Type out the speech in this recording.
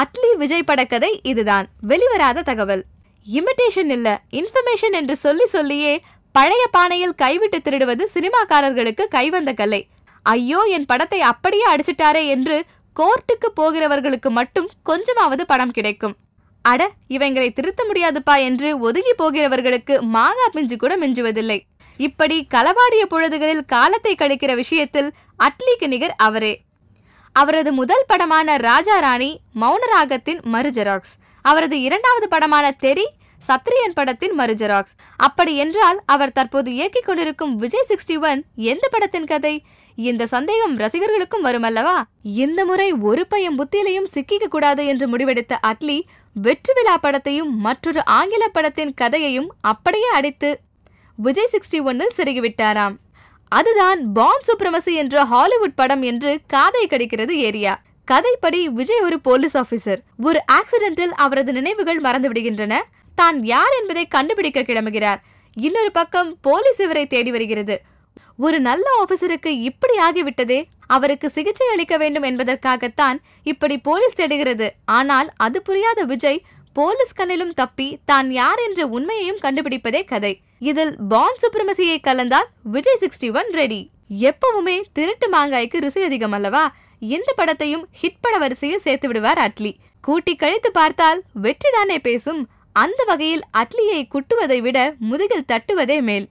அட்லி விஜய் படக்கதை இதுதான். வெளிவராத தகவல். இமிடேஷன் இல்ல இன்ஃபர்மேஷன் என்று சொல்லி சொல்லியே பழைய பானையில் கைவிட்டு திருடுவது சினிமாக்காரர்களுக்கு கைவந்த கலை. ஐயோ என் படத்தை அப்படியே அடிச்சிட்டாரே என்று கோர்ட்டுக்கு போகிறவர்களுக்கு மட்டும் கொஞ்சமாவது படம் கிடைக்கும். அட இவங்களை திருத்த முடியாதுப்பா என்று ஒதுங்கி போகிறவர்களுக்கு மாங்கா பிஞ்சு கூட மிஞ்சுவதில்லை. இப்படி களவாடிய பொழுதுகளில் காலத்தை கழிக்கிற விஷயத்தில் அட்லிக்கு நிகர் அவரே. அவரது முதல் படமான ராஜா ராணி மௌனராகத்தின் மறு ஜெராக்ஸ். அவரது இரண்டாவது படமான தெரி சத்ரியன் படத்தின் மறு ஜெராக்ஸ். அப்படி என்றால் அவர் தற்போது இயக்கிக் கொண்டிருக்கும் விஜய் சிக்ஸ்டி ஒன் எந்த படத்தின் கதை? இந்த சந்தேகம் ரசிகர்களுக்கும் வருமல்லவா? இந்த முறை ஒரு பையன் புத்தியிலையும் சிக்கிக்க கூடாது என்று முடிவெடுத்த அட்லி வெற்றி விழா படத்தையும் மற்றொரு ஆங்கில படத்தின் கதையையும் அப்படியே அடித்து விஜய் சிக்ஸ்டி ஒன்னில் செருகிவிட்டாராம். அதுதான் பான் சுப்ரமசி என்ற ஹாலிவுட் படம் என்று காதை கடிக்கிறது ஏரியா. கதைப்படி விஜய் ஒரு போலீஸ் ஆபீசர் ஒரு ஆக்சிடென்டில் அவரது நினைவுகள் மறந்து விடுகின்றன தான் யார் என்பதை கண்டுபிடிக்க கிளம்புகிறார். இன்னொரு பக்கம் போலீஸ் இவரை தேடி வருகிறது. ஒரு நல்ல ஆபீசருக்கு இப்படி ஆகிவிட்டதே அவருக்கு சிகிச்சை அளிக்க வேண்டும் என்பதற்காகத்தான் இப்படி போலீஸ் தேடுகிறது. ஆனால் அது புரியாத விஜய் போலீஸ் கண்ணிலும் தப்பி தான் யார் என்ற உண்மையையும் கண்டுபிடிப்பதே கதை. இதில் பான் சுப்ரமசியை கலந்தால் விஜய் சிக்ஸ்டி ஒன் ரெடி எப்பவுமே திருட்டு மாங்காய்க்கு ருசி அதிகம் அல்லவா? எந்த படத்தையும் ஹிட் பட வரிசையில் சேர்த்து விடுவார் அட்லி. கூட்டி கழித்து பார்த்தால் வெற்றி தானே பேசும். அந்த வகையில் அட்லியை குட்டுவதை விட முதுகில் தட்டுவதே மேல்.